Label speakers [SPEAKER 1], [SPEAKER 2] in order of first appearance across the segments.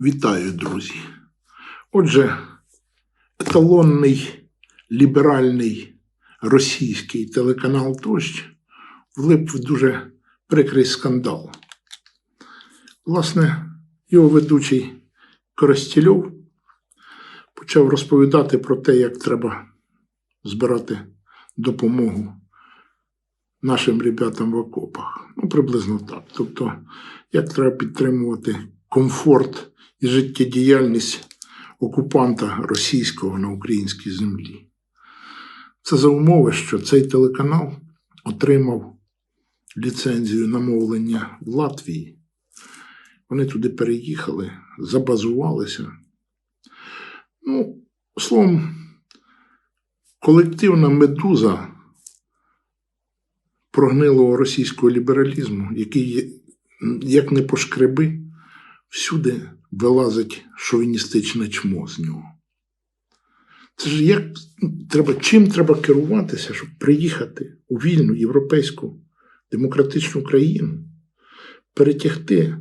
[SPEAKER 1] Вітаю, друзі. Отже, еталонний ліберальний російський телеканал Тощ влип в дуже прикрий скандал. Власне, його ведучий Коростільов почав розповідати про те, як треба збирати допомогу нашим ребятам в окопах. Ну, приблизно так. Тобто, як треба підтримувати комфорт і життєдіяльність окупанта російського на українській землі. Це за умови, що цей телеканал отримав ліцензію на мовлення в Латвії. Вони туди переїхали, забазувалися. Ну, словом, колективна медуза прогнилого російського лібералізму, який, як не пошкреби, всюди вилазить шовіністичне чмо з нього. Це ж як треба, чим треба керуватися, щоб приїхати у вільну європейську демократичну країну, перетягти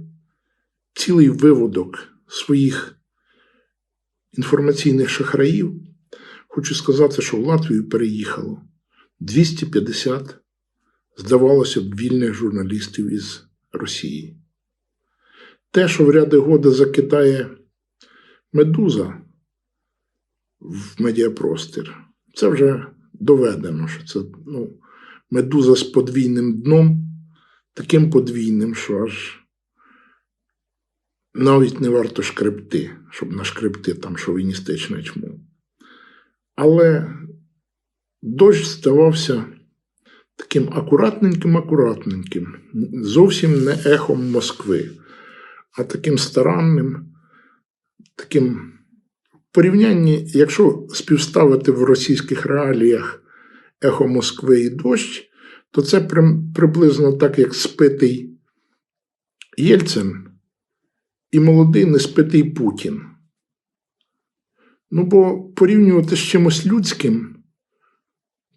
[SPEAKER 1] цілий виводок своїх інформаційних шахраїв. Хочу сказати, що в Латвію переїхало 250, здавалося б, вільних журналістів із Росії. Те, що в ряди года закидає медуза в медіапростір, це вже доведено, що це ну, медуза з подвійним дном, таким подвійним, що аж навіть не варто шкребти, щоб нашкребти там шовіністичне чмо. Але дощ здавався таким акуратненьким-акуратненьким, зовсім не ехом Москви, а таким старанним, таким порівнянні, якщо співставити в російських реаліях ехо Москви і дощ, то це приблизно так, як спитий Єльцин і молодий неспитий Путін. Ну, бо порівнювати з чимось людським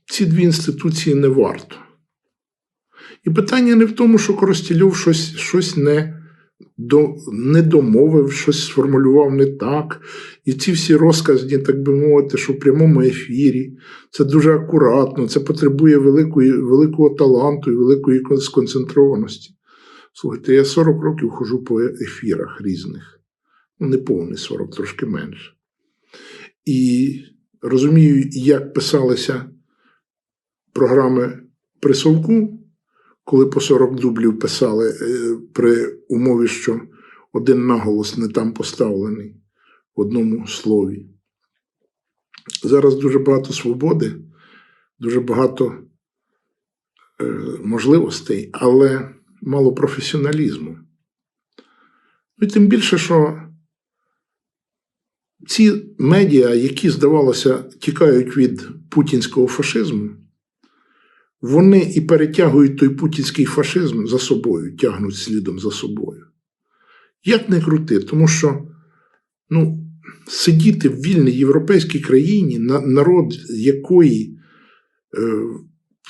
[SPEAKER 1] ці дві інституції не варто. І питання не в тому, що Коростільов щось, щось не, до, не домовив, щось сформулював не так. І ці всі розказні, так би мовити, що в прямому ефірі це дуже акуратно, це потребує великої, великого таланту і великої сконцентрованості. Слухайте, я 40 років ходжу по ефірах різних. Ну, не повний 40, трошки менше. І розумію, як писалися програми при Совку, коли по 40 дублів писали е, при умові, що один наголос не там поставлений в одному слові. Зараз дуже багато свободи, дуже багато е, можливостей, але мало професіоналізму. Ну, і тим більше, що ці медіа, які, здавалося, тікають від путінського фашизму, вони і перетягують той путінський фашизм за собою, тягнуть слідом за собою. Як не крути, тому що ну, сидіти в вільній європейській країні, народ якої е,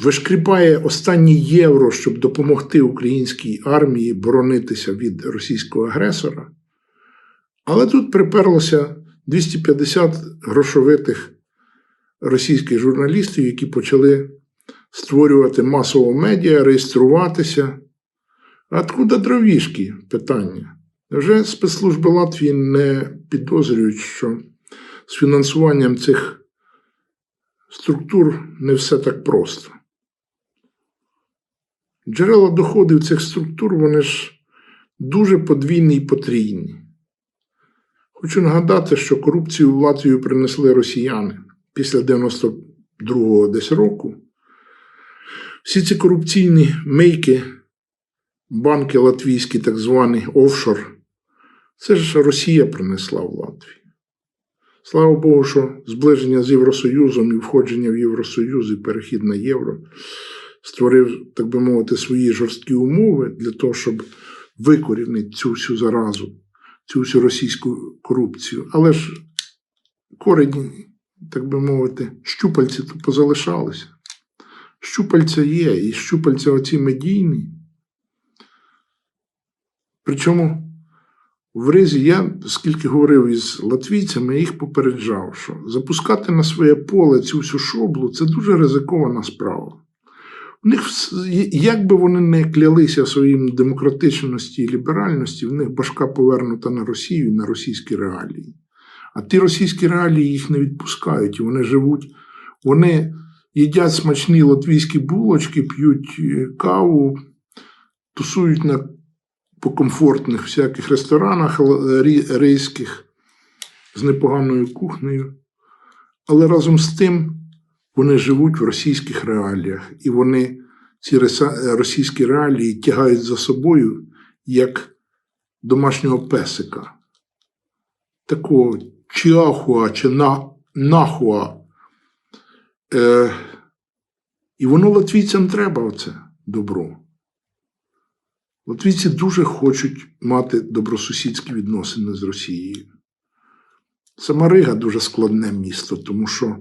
[SPEAKER 1] вишкрібає останні євро, щоб допомогти українській армії боронитися від російського агресора. Але тут приперлося 250 грошовитих російських журналістів, які почали створювати масово медіа, реєструватися. А откуда дровішки? Питання. Вже спецслужби Латвії не підозрюють, що з фінансуванням цих структур не все так просто. Джерела доходів цих структур, вони ж дуже подвійні і потрійні. Хочу нагадати, що корупцію в Латвію принесли росіяни після 92-го десь року. Всі ці корупційні мейки, банки латвійські, так звані офшор, це ж Росія принесла в Латвію. Слава Богу, що зближення з Євросоюзом і входження в Євросоюз і перехід на євро створив, так би мовити, свої жорсткі умови для того, щоб викорінити цю всю заразу, цю всю російську корупцію. Але ж корені, так би мовити, щупальці то позалишалися. Щупальця є, і щупальця оці медійні. Причому в Ризі я, скільки говорив із латвійцями, їх попереджав, що запускати на своє поле цю всю шоблу це дуже ризикована справа. У них, як би вони не клялися своїм демократичності і ліберальності, в них башка повернута на Росію і на російські реалії. А ті російські реалії їх не відпускають, і вони живуть, вони їдять смачні латвійські булочки, п'ють е, каву, тусують на по комфортних всяких ресторанах л- рейських з непоганою кухнею. Але разом з тим вони живуть в російських реаліях, і вони ці російські реалії тягають за собою як домашнього песика. Такого чіахуа чи на, нахуа. Е, і воно латвійцям треба оце добро. Латвійці дуже хочуть мати добросусідські відносини з Росією. Сама Рига дуже складне місто, тому що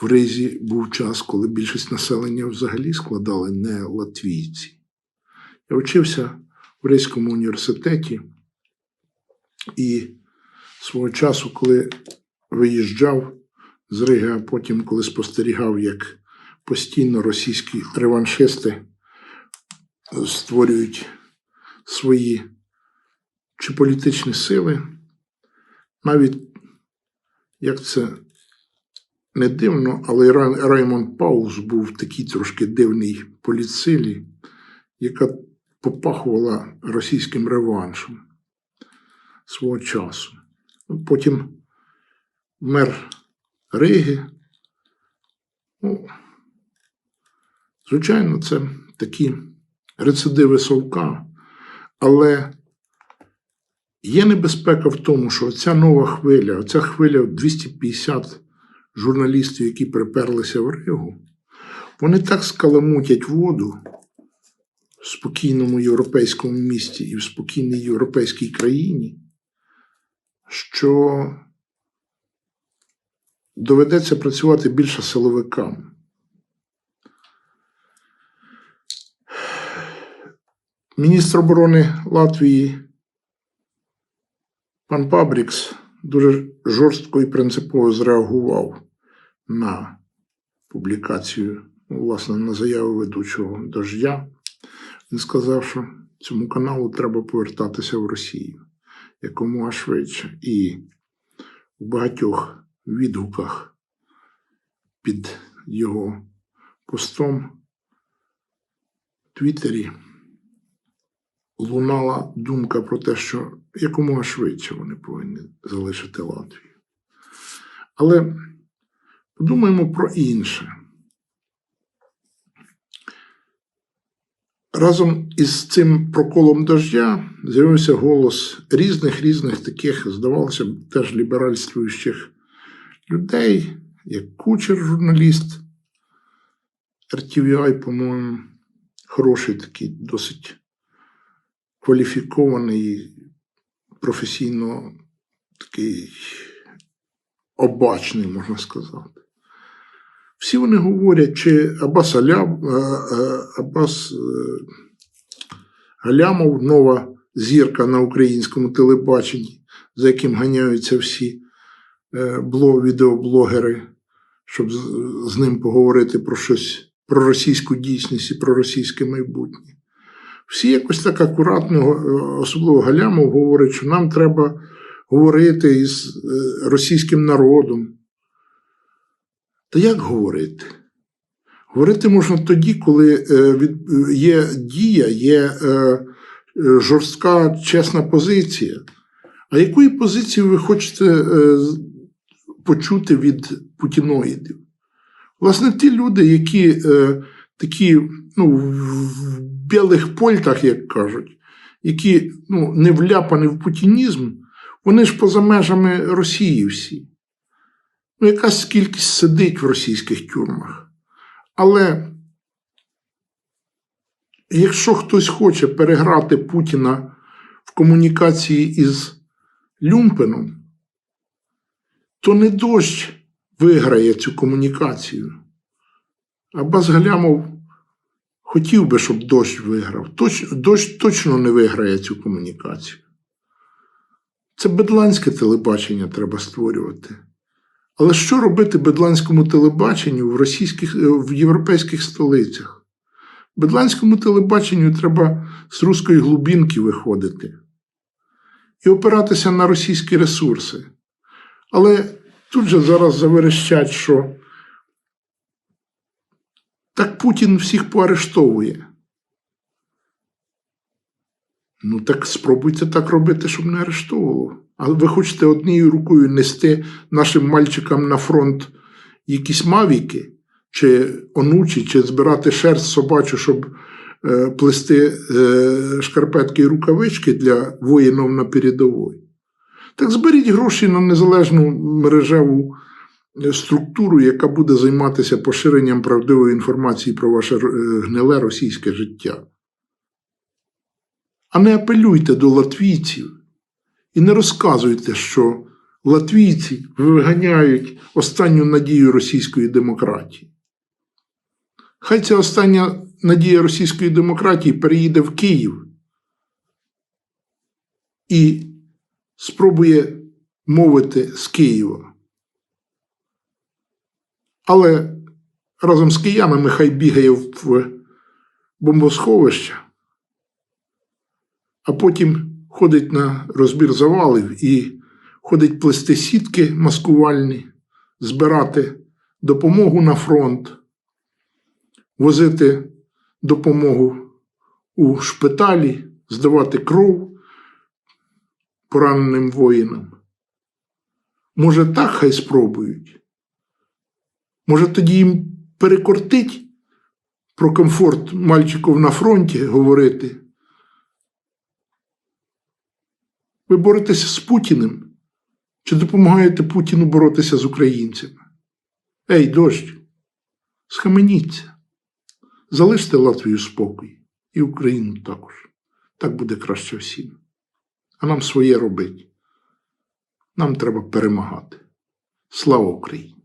[SPEAKER 1] в Ризі був час, коли більшість населення взагалі складали не латвійці. Я вчився в Ризькому університеті і свого часу, коли виїжджав з Риги, а потім, коли спостерігав, як постійно російські реваншисти створюють свої чи політичні сили, навіть як це не дивно, але Ра- Раймонд Паулс був такий трошки дивний політсилі, яка попахувала російським реваншем свого часу. Потім мер Риги. Ну, звичайно, це такі рецидиви совка, але є небезпека в тому, що ця нова хвиля, ця хвиля 250 журналістів, які приперлися в Ригу, вони так скаламутять воду в спокійному європейському місті і в спокійній європейській країні, що доведеться працювати більше силовикам. Міністр оборони Латвії пан Пабрікс дуже жорстко і принципово зреагував на публікацію, ну, власне, на заяву ведучого дождя. Він сказав, що цьому каналу треба повертатися в Росію якомога швидше. І в багатьох відгуках під його постом в Твіттері лунала думка про те, що якомога швидше вони повинні залишити Латвію. Але подумаємо про інше. Разом із цим проколом дождя з'явився голос різних різних таких, здавалося б, теж ліберальствуючих людей, як кучер, журналіст RTVI, по-моєму, хороший такий, досить кваліфікований, професійно такий обачний, можна сказати. Всі вони говорять, чи Абас, Алям, е, е, Абас е, Галямов, нова зірка на українському телебаченні, за яким ганяються всі відеоблогери, щоб з, ним поговорити про щось, про російську дійсність і про російське майбутнє. Всі якось так акуратно, е, особливо Галямов, говорить, що нам треба говорити із е, російським народом. Та як говорити? Говорити можна тоді, коли е, е, є дія, є е, е, жорстка, чесна позиція. А якої позиції ви хочете е, почути від путіноїдів? Власне, ті люди, які е, такі ну, в білих польтах, як кажуть, які ну, не вляпані в путінізм, вони ж поза межами Росії всі. Ну, якась кількість сидить в російських тюрмах. Але якщо хтось хоче переграти Путіна в комунікації із Люмпеном, то не дощ виграє цю комунікацію. А Базгалямов хотів би, щоб дощ виграв. Точ, дощ точно не виграє цю комунікацію. Це бедланське телебачення треба створювати. Але що робити бедланському телебаченню в, російських, е, в європейських столицях? Бедланському телебаченню треба з руської глубинки виходити і опиратися на російські ресурси. Але тут же зараз заверещать, що так Путін всіх поарештовує. Ну, так спробуйте так робити, щоб не арештовувало. А ви хочете однією рукою нести нашим мальчикам на фронт якісь мавіки, чи онучі, чи збирати шерсть собачу, щоб е, плести е, шкарпетки і рукавички для воїнів на передовій. Так зберіть гроші на незалежну мережеву структуру, яка буде займатися поширенням правдивої інформації про ваше е, гниле російське життя. А не апелюйте до латвійців і не розказуйте, що латвійці виганяють останню надію російської демократії. Хай ця остання надія російської демократії переїде в Київ і спробує мовити з Києва. Але разом з киянами хай бігає в бомбосховище, а потім ходить на розбір завалів і ходить плести сітки маскувальні, збирати допомогу на фронт, возити допомогу у шпиталі, здавати кров пораненим воїнам. Може, так хай спробують. Може, тоді їм перекортить про комфорт мальчиків на фронті говорити. Ви боретеся з Путіним чи допомагаєте Путіну боротися з українцями? Ей, дощ, схаменіться, залиште Латвію спокій і Україну також. Так буде краще всім. А нам своє робить. Нам треба перемагати. Слава Україні!